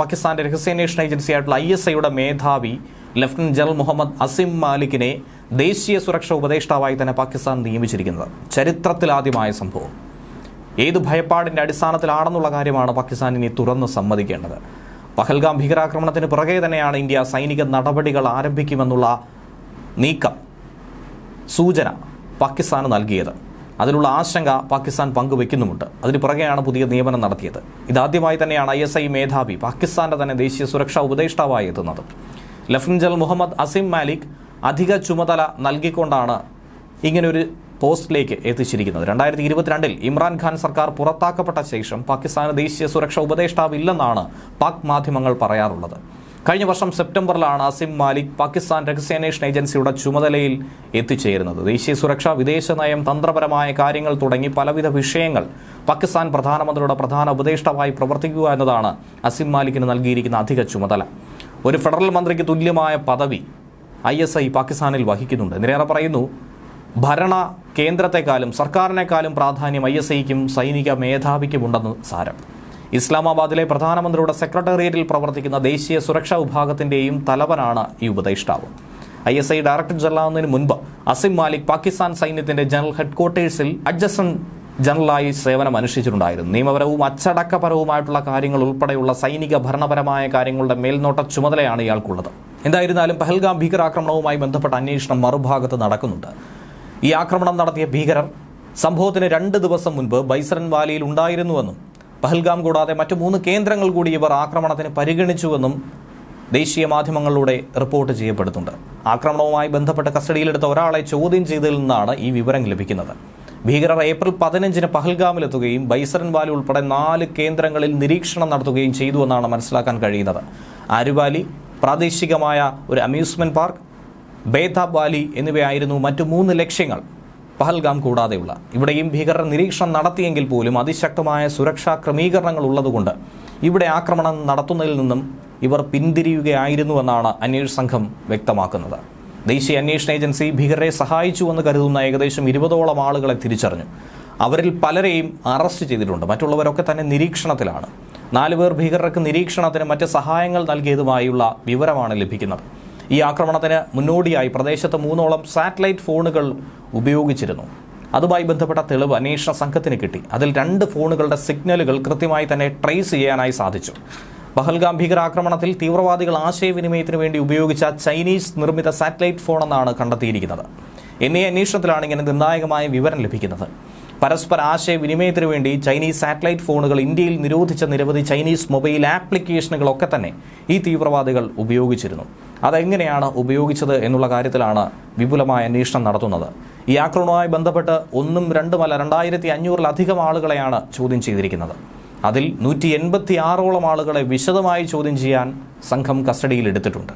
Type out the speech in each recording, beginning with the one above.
പാകിസ്ഥാന്റെ രഹസ്യാന്വേഷണ ഏജൻസിയായിട്ടുള്ള I S ഐയുടെ മേധാവി ലഫ്റ്റനന്റ് ജനറൽ മുഹമ്മദ് അസിം മാലിക്കിനെ ദേശീയ സുരക്ഷാ ഉപദേഷ്ടാവായി തന്നെ പാകിസ്ഥാൻ നിയമിച്ചിരിക്കുന്നത്. ചരിത്രത്തിലാദ്യമായ സംഭവം. ഏത് ഭയപ്പാടിന്റെ അടിസ്ഥാനത്തിലാണെന്നുള്ള കാര്യമാണ് പാകിസ്ഥാൻ ഇനി തുറന്ന് സമ്മതിക്കേണ്ടത്. പഹൽഗാം ഭീകരാക്രമണത്തിന് പുറകെ തന്നെയാണ് ഇന്ത്യ സൈനിക നടപടികൾ ആരംഭിക്കുമെന്നുള്ള നീക്കം സൂചന പാകിസ്ഥാന് നൽകിയത്. അതിലുള്ള ആശങ്ക പാകിസ്ഥാൻ പങ്കുവെക്കുന്നുമുണ്ട്. അതിന് പുറകെയാണ് പുതിയ നിയമനം നടത്തിയത്. ഇതാദ്യമായി തന്നെയാണ് ഐ എസ് ഐ മേധാവി പാകിസ്ഥാന്റെ തന്നെ ദേശീയ സുരക്ഷാ ഉപദേഷ്ടാവായി എത്തുന്നത്. ലഫ്റ്റനന്റ് ജനറൽ മുഹമ്മദ് അസിം മാലിക് അധിക ചുമതല നൽകിക്കൊണ്ടാണ് ഇങ്ങനൊരു പോസ്റ്റിലേക്ക് എത്തിച്ചിരിക്കുന്നത്. രണ്ടായിരത്തി ഇരുപത്തിരണ്ടിൽ ഇമ്രാൻഖാൻ സർക്കാർ പുറത്താക്കപ്പെട്ട ശേഷം പാകിസ്ഥാന് ദേശീയ സുരക്ഷാ ഉപദേഷ്ടാവില്ലെന്നാണ് പാക് മാധ്യമങ്ങൾ പറയാറുള്ളത്. കഴിഞ്ഞ വർഷം സെപ്റ്റംബറിലാണ് അസിം മാലിക് പാകിസ്ഥാൻ രഹസ്യാന്വേഷണ ഏജൻസിയുടെ ചുമതലയിൽ എത്തിച്ചേരുന്നത്. ദേശീയ സുരക്ഷ വിദേശ നയം തന്ത്രപരമായ കാര്യങ്ങൾ തുടങ്ങി പലവിധ വിഷയങ്ങൾ പാകിസ്ഥാൻ പ്രധാനമന്ത്രിയുടെ പ്രധാന ഉപദേഷ്ടാവായി പ്രവർത്തിക്കുക എന്നതാണ് അസിം മാലിക്കിന് നൽകിയിരിക്കുന്ന അധിക ചുമതല. ഒരു ഫെഡറൽ മന്ത്രിക്ക് തുല്യമായ പദവി ഐ എസ് ഐ പാകിസ്ഥാനിൽ വഹിക്കുന്നുണ്ട്. എന്തിനേറെ പറയുന്നു ഭരണ കേന്ദ്രത്തെക്കാളും സർക്കാരിനേക്കാളും പ്രാധാന്യം ഐ എസ് ഐക്കും സൈനിക മേധാവിക്കുമുണ്ടെന്ന് സാരം. ഇസ്ലാമാബാദിലെ പ്രധാനമന്ത്രിയുടെ സെക്രട്ടേറിയറ്റിൽ പ്രവർത്തിക്കുന്ന ദേശീയ സുരക്ഷാ വിഭാഗത്തിന്റെയും തലവനാണ് ഈ ഉപദേഷ്ടാവ്. ഐ എസ് ഐ ഡയറക്ടർ ജനറലാകുന്നതിന് മുൻപ് അസിം മാലിക് പാകിസ്ഥാൻ സൈന്യത്തിന്റെ ജനറൽ ഹെഡ്ക്വാർട്ടേഴ്സിൽ അഡ്ജസ്റ്റന്റ് ജനറലായി സേവനം അനുഷ്ഠിച്ചിട്ടുണ്ടായിരുന്നു. നിയമപരവും അച്ചടക്കപരവുമായിട്ടുള്ള കാര്യങ്ങൾ ഉൾപ്പെടെയുള്ള സൈനിക ഭരണപരമായ കാര്യങ്ങളുടെ മേൽനോട്ട ചുമതലയാണ് ഇയാൾക്കുള്ളത്. എന്തായിരുന്നാലും പഹൽഗാം ഭീകരാക്രമണവുമായി ബന്ധപ്പെട്ട അന്വേഷണം മറുഭാഗത്ത് നടക്കുന്നുണ്ട്. ഈ ആക്രമണം നടത്തിയ ഭീകരർ സംഭവത്തിന് രണ്ട് ദിവസം മുൻപ് ബൈസറൻ വാലിയിൽ ഉണ്ടായിരുന്നുവെന്നും പഹൽഗാം കൂടാതെ മറ്റു മൂന്ന് കേന്ദ്രങ്ങൾ കൂടി ഇവർ ആക്രമണത്തിന് പരിഗണിച്ചുവെന്നും ദേശീയ മാധ്യമങ്ങളിലൂടെ റിപ്പോർട്ട് ചെയ്യപ്പെടുന്നുണ്ട്. ആക്രമണവുമായി ബന്ധപ്പെട്ട് കസ്റ്റഡിയിലെടുത്ത ഒരാളെ ചോദ്യം ചെയ്തതിൽ നിന്നാണ് ഈ വിവരം ലഭിക്കുന്നത്. ഭീകരർ ഏപ്രിൽ പതിനഞ്ചിന് പഹൽഗാമിലെത്തുകയും ബൈസറൻ വാലി ഉൾപ്പെടെ നാല് കേന്ദ്രങ്ങളിൽ നിരീക്ഷണം നടത്തുകയും ചെയ്തുവെന്നാണ് മനസ്സിലാക്കാൻ കഴിയുന്നത്. ആരുവാലി പ്രാദേശികമായ ഒരു അമ്യൂസ്മെന്റ് പാർക്ക് ബേതാബ് വാലി എന്നിവയായിരുന്നു മറ്റു മൂന്ന് ലക്ഷ്യങ്ങൾ. പഹൽഗാം കൂടാതെയുള്ള. ഇവിടെയും ഭീകരർ നിരീക്ഷണം നടത്തിയെങ്കിൽ പോലും അതിശക്തമായ സുരക്ഷാ ക്രമീകരണങ്ങൾ ഉള്ളതുകൊണ്ട് ഇവിടെ ആക്രമണം നടത്തുന്നതിൽ നിന്നും ഇവർ പിന്തിരിയുകയായിരുന്നുവെന്നാണ് അന്വേഷണ സംഘം വ്യക്തമാക്കുന്നത്. ദേശീയ അന്വേഷണ ഏജൻസി ഭീകരരെ സഹായിച്ചുവെന്ന് കരുതുന്ന ഏകദേശം ഇരുപതോളം ആളുകളെ തിരിച്ചറിഞ്ഞു. അവരിൽ പലരെയും അറസ്റ്റ് ചെയ്തിട്ടുണ്ട്. മറ്റുള്ളവരൊക്കെ തന്നെ നിരീക്ഷണത്തിലാണ്. നാലുപേർ ഭീകരർക്ക് നിരീക്ഷണത്തിന് മറ്റ് സഹായങ്ങൾ നൽകിയതുമായുള്ള വിവരമാണ് ലഭിക്കുന്നത്. ഈ ആക്രമണത്തിന് മുന്നോടിയായി പ്രദേശത്ത് മൂന്നോളം സാറ്റലൈറ്റ് ഫോണുകൾ ഉപയോഗിച്ചിരുന്നു. അതുമായി ബന്ധപ്പെട്ട തെളിവ് അന്വേഷണ സംഘത്തിന് കിട്ടി. അതിൽ രണ്ട് ഫോണുകളുടെ സിഗ്നലുകൾ കൃത്യമായി തന്നെ ട്രേസ് ചെയ്യാനായി സാധിച്ചു. പഹൽഗാം ഭീകരാക്രമണത്തിൽ തീവ്രവാദികൾ ആശയവിനിമയത്തിന് വേണ്ടി ഉപയോഗിച്ച ചൈനീസ് നിർമ്മിത സാറ്റലൈറ്റ് ഫോണെന്നാണ് കണ്ടെത്തിയിരിക്കുന്നത്. എന്നീ അന്വേഷണത്തിലാണ് ഇങ്ങനെ നിർണായകമായ വിവരം ലഭിക്കുന്നത്. പരസ്പര ആശയവിനിമയത്തിന് വേണ്ടി ചൈനീസ് സാറ്റലൈറ്റ് ഫോണുകൾ ഇന്ത്യയിൽ നിരോധിച്ച നിരവധി ചൈനീസ് മൊബൈൽ ആപ്ലിക്കേഷനുകളൊക്കെ തന്നെ ഈ തീവ്രവാദികൾ ഉപയോഗിച്ചിരുന്നു. അതെങ്ങനെയാണ് ഉപയോഗിച്ചത് എന്നുള്ള കാര്യത്തിലാണ് വിപുലമായ അന്വേഷണം നടത്തുന്നത്. ഈ ആക്രമണവുമായി ബന്ധപ്പെട്ട് ഒന്നും രണ്ടുമല്ല രണ്ടായിരത്തി അഞ്ഞൂറിലധികം ആളുകളെയാണ് ചോദ്യം ചെയ്തിരിക്കുന്നത്. അതിൽ നൂറ്റി എൺപത്തി ആറോളം ആളുകളെ വിശദമായി ചോദ്യം ചെയ്യാൻ സംഘം കസ്റ്റഡിയിൽ എടുത്തിട്ടുണ്ട്.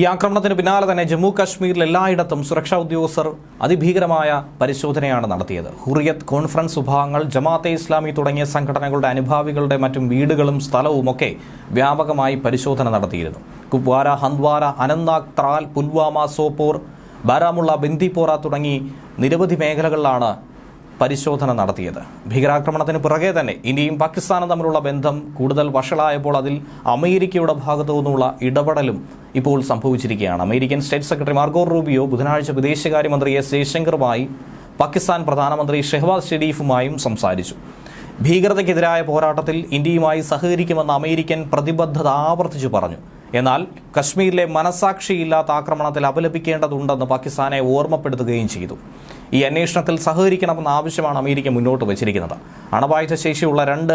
ഈ ആക്രമണത്തിന് പിന്നാലെ തന്നെ ജമ്മു കാശ്മീരിൽ എല്ലായിടത്തും സുരക്ഷാ ഉദ്യോഗസ്ഥർ അതിഭീകരമായ പരിശോധനയാണ് നടത്തിയത്. ഹുറിയത്ത് കോൺഫറൻസ് വിഭാഗങ്ങൾ ജമാഅത്തെ ഇസ്ലാമി തുടങ്ങിയ സംഘടനകളുടെ അനുഭാവികളുടെ മറ്റും വീടുകളും സ്ഥലവുമൊക്കെ വ്യാപകമായി പരിശോധന നടത്തിയിരുന്നു. കുപ്വാര ഹന്ദ്വാര അനന്താഗ് ത്രാൽ പുൽവാമ സോപ്പോർ ബാരാമുള്ള ബന്ദിപ്പോറ തുടങ്ങി നിരവധി മേഖലകളിലാണ് പരിശോധന നടത്തിയത്. ഭീകരാക്രമണത്തിന് പുറകെ തന്നെ ഇന്ത്യയും പാകിസ്ഥാനും തമ്മിലുള്ള ബന്ധം കൂടുതൽ വഷളായപ്പോൾ അതിൽ അമേരിക്കയുടെ ഭാഗത്തു നിന്നുള്ള ഇടപെടലും ഇപ്പോൾ സംഭവിച്ചിരിക്കുകയാണ്. American state secretary Marco Rubio ബുധനാഴ്ച വിദേശകാര്യമന്ത്രി എസ് ജയശങ്കറുമായി പാകിസ്ഥാൻ പ്രധാനമന്ത്രി ഷെഹ്വാസ് ഷെരീഫുമായും സംസാരിച്ചു. ഭീകരതയ്ക്കെതിരായ പോരാട്ടത്തിൽ ഇന്ത്യയുമായി സഹകരിക്കുമെന്ന് അമേരിക്കൻ പ്രതിബദ്ധത ആവർത്തിച്ചു പറഞ്ഞു. എന്നാൽ കശ്മീരിലെ മനസാക്ഷിയില്ലാത്ത ആക്രമണത്തിൽ അപലപിക്കേണ്ടതുണ്ടെന്ന് പാകിസ്ഥാനെ ഓർമ്മപ്പെടുത്തുകയും ചെയ്തു. ഈ അന്വേഷണത്തിൽ സഹകരിക്കണമെന്ന ആവശ്യമാണ് അമേരിക്ക മുന്നോട്ട് വച്ചിരിക്കുന്നത്. അണവായുധ ശേഷിയുള്ള രണ്ട്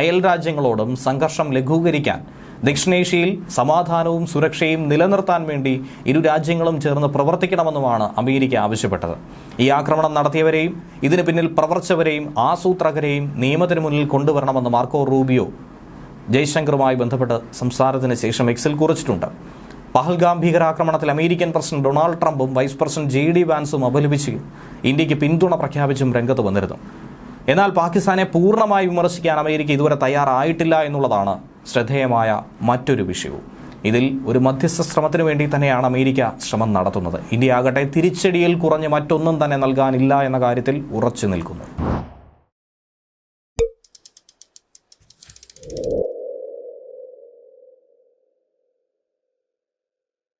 അയൽ രാജ്യങ്ങളോടും സംഘർഷം ലഘൂകരിക്കാൻ ദക്ഷിണേഷ്യയിൽ സമാധാനവും സുരക്ഷയും നിലനിർത്താൻ വേണ്ടി ഇരു രാജ്യങ്ങളും ചേർന്ന് പ്രവർത്തിക്കണമെന്നുമാണ് അമേരിക്ക ആവശ്യപ്പെട്ടത്. ഈ ആക്രമണം നടത്തിയവരെയും ഇതിന് പിന്നിൽ പ്രവർത്തിച്ചവരെയും ആസൂത്രകരെയും നിയമത്തിന് മുന്നിൽ കൊണ്ടുവരണമെന്ന് മാർക്കോ റൂബിയോ ജയ്ശങ്കറുമായി ബന്ധപ്പെട്ട് സംസാരത്തിന് ശേഷം എക്സിൽ കുറിച്ചിട്ടുണ്ട്. പഹൽഗാം ഭീകരാക്രമണത്തിൽ അമേരിക്കൻ പ്രസിഡന്റ് ഡൊണാൾഡ് ട്രംപും വൈസ് പ്രസിഡന്റ് ജെ ഡി വാൻസും അപലപിച്ച്. ഇന്ത്യയ്ക്ക് പിന്തുണ പ്രഖ്യാപിച്ചും രംഗത്ത് വന്നിരുന്നു. എന്നാൽ പാകിസ്ഥാനെ പൂർണമായി വിമർശിക്കാൻ അമേരിക്ക ഇതുവരെ തയ്യാറായിട്ടില്ല എന്നുള്ളതാണ് ശ്രദ്ധേയമായ മറ്റൊരു വിഷയവും. ഇതിൽ ഒരു മധ്യസ്ഥ ശ്രമത്തിന് വേണ്ടി തന്നെയാണ് അമേരിക്ക ശ്രമം നടത്തുന്നത്. ഇന്ത്യ ആകട്ടെ തിരിച്ചടിയിൽ കുറഞ്ഞ് മറ്റൊന്നും തന്നെ നൽകാനില്ല എന്ന കാര്യത്തിൽ ഉറച്ചു നിൽക്കുന്നു.